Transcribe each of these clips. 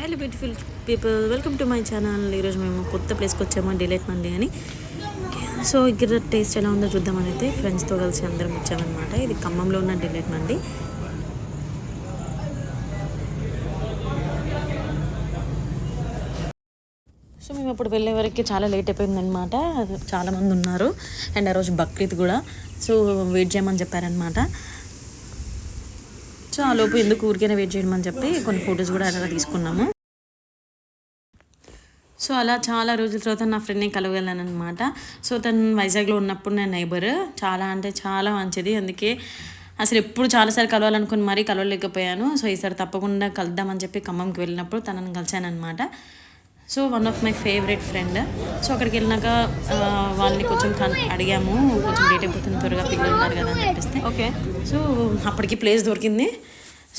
Hello beautiful people welcome to my channel ఈరోజు మేము కొత్త ప్లేస్కి వచ్చాము డిలేట్ మండి అని. సో ఇక్కడ టేస్ట్ ఎలా ఉందో చూద్దామని అయితే ఫ్రెండ్స్తో కలిసి అందరం వచ్చామన్నమాట. ఇది ఖమ్మంలో ఉన్న డిలేట్ మండి సో మేము అప్పుడు వెళ్ళే వరకు చాలా లేట్ అయిపోయిందనమాట చాలామంది ఉన్నారు. అండ్ ఆ రోజు బక్రీద్ కూడా. సో వెయిట్ చేయమని చెప్పారనమాట సో ఆ లోపు ఎందుకు ఊరికైనా వెయిట్ చేయమని చెప్పి కొన్ని ఫొటోస్ కూడా అలా తీసుకున్నాము. సో అలా చాలా రోజుల తర్వాత నా ఫ్రెండ్ని కలవగలను అనమాట సో తను వైజాగ్లో ఉన్నప్పుడు నా నైబర్ చాలా అంటే చాలా మంచిది. అందుకే అసలు ఎప్పుడు చాలాసార్లు కలవాలనుకుని మరీ కలవలేకపోయాను. సో ఈసారి తప్పకుండా కలుద్దామని చెప్పి ఖమ్మంకి వెళ్ళినప్పుడు తనని అనమాట so one of my favourite friend. So అక్కడికి వెళ్ళినాక వాళ్ళని కొంచెం కన్ అడిగాము కొంచెం లేట్ అయిపోతుంది త్వరగా పిల్లలు ఉన్నారు కదా అని చెప్పిస్తే. ఓకే. సో అప్పటికి ప్లేస్ దొరికింది.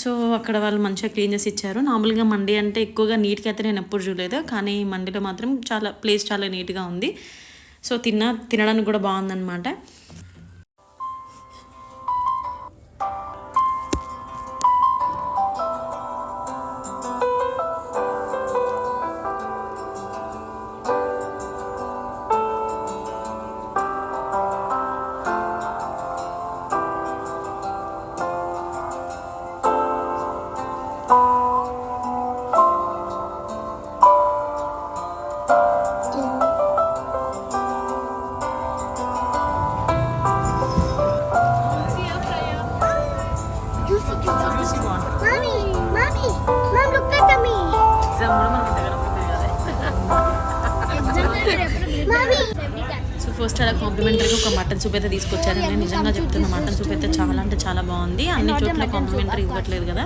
సో అక్కడ వాళ్ళు మంచిగా క్లీన్ చేసి ఇచ్చారు. నార్మల్గా మండి అంటే ఎక్కువగా నీట్గా అయితే నేను ఎప్పుడు చూడలేదు కానీ మండిలో మాత్రం చాలా ప్లేస్ చాలా నీట్గా ఉంది. సో తిన్నా తినడానికి కూడా బాగుందన్నమాట. ఫస్ట్ అలా కాంప్లిమెంటరీగా ఒక మటన్ సూప్ అయితే తీసుకొచ్చారు. నేను నిజంగా చెప్తున్నా మటన్ సూప్ అయితే చాలా అంటే చాలా బాగుంది. అన్ని చోట్ల కాంప్లిమెంటరీ ఇవ్వట్లేదు కదా.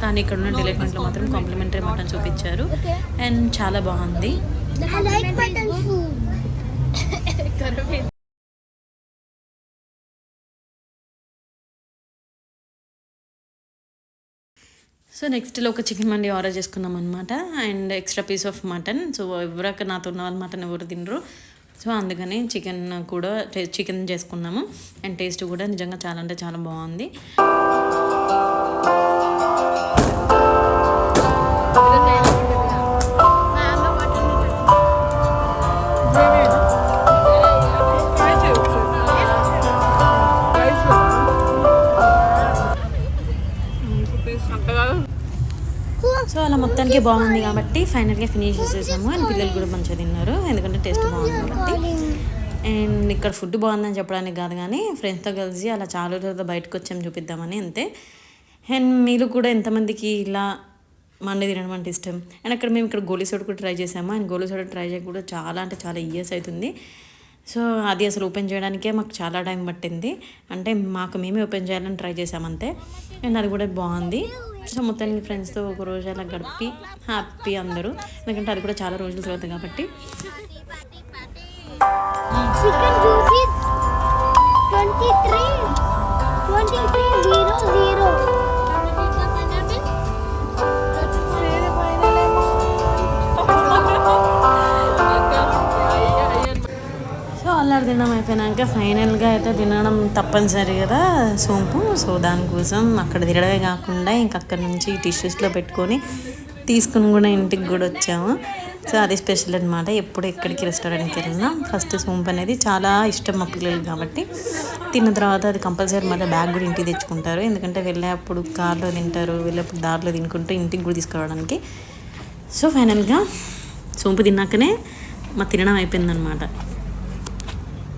కానీ ఇక్కడ ఉన్న డిలైట్మెంట్లో మాత్రం కాంప్లిమెంటరీ మటన్ సూప్ ఇచ్చారు. అండ్ చాలా బాగుంది. సో నెక్స్ట్లో ఒక చికెన్ మండి ఆర్డర్ చేసుకున్నాం అనమాట and extra piece of mutton so ఎవరక నాతో ఉన్న వాళ్ళు మటన్ ఎవరు తినరు. సో అందుకని చికెన్ కూడా చికెన్ చేసుకున్నాము. అండ్ టేస్ట్ కూడా నిజంగా చాలా అంటే చాలా బాగుంది. సో అలా మొత్తానికి బాగుంది కాబట్టి ఫైనల్గా ఫినిష్ చేసేసాము అండ్ పిల్లలు కూడా మంచిగా తిన్నారు. ఎందుకంటే టేస్ట్ బాగుంది కాబట్టి. అండ్ ఇక్కడ ఫుడ్ బాగుందని చెప్పడానికి కాదు కానీ ఫ్రెండ్స్తో కలిసి అలా చాలా రోజులతో బయటకు వచ్చాము చూపిద్దామని అంతే. అండ్ మీరు కూడా ఎంతమందికి ఇలా మండే తినడం అంటే ఇష్టం? అండ్ అక్కడ మేము ఇక్కడ గోలీ సోడ కూడా ట్రై చేసాము. అండ్ గోలీ సోడ ట్రై చేయక కూడా చాలా అంటే చాలా ఇయర్స్ అవుతుంది. సో అది అసలు ఓపెన్ చేయడానికే మాకు చాలా టైం పట్టింది. అంటే మాకు మేమే ఓపెన్ చేయాలని ట్రై చేసామంతే అండ్ అది కూడా బాగుంది. సో మొత్తానికి ఫ్రెండ్స్తో ఒక రోజు అలా గడిపి హ్యాపీ అందరూ. ఎందుకంటే అది కూడా చాలా రోజుల తర్వాత కాబట్టి. ట్వంటీ త్రీ అల్లాడి తినడం అయిపోయినాక ఫైనల్గా అయితే తినడం తప్పనిసరి కదా సోంపు. సో దానికోసం అక్కడ తినడమే కాకుండా ఇంక అక్కడ నుంచి టిష్యూస్లో పెట్టుకొని తీసుకుని కూడా ఇంటికి కూడా వచ్చాము. సో అది స్పెషల్ అనమాట ఎప్పుడు ఎక్కడికి రెస్టారెంట్కి వెళ్ళినా ఫస్ట్ సోంపు అనేది చాలా ఇష్టం మా పిల్లలు కాబట్టి. తిన్న తర్వాత అది కంపల్సరీ మళ్ళీ బ్యాగ్ కూడా ఇంటికి తెచ్చుకుంటారు. ఎందుకంటే వెళ్ళేప్పుడు కార్లో తింటారు వెళ్ళేప్పుడు దారిలో తినుకుంటూ ఇంటికి కూడా తీసుకురావడానికి. సో ఫైనల్గా సోంపు తిన్నాకనే మా తినడం అయిపోయిందనమాట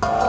Bye.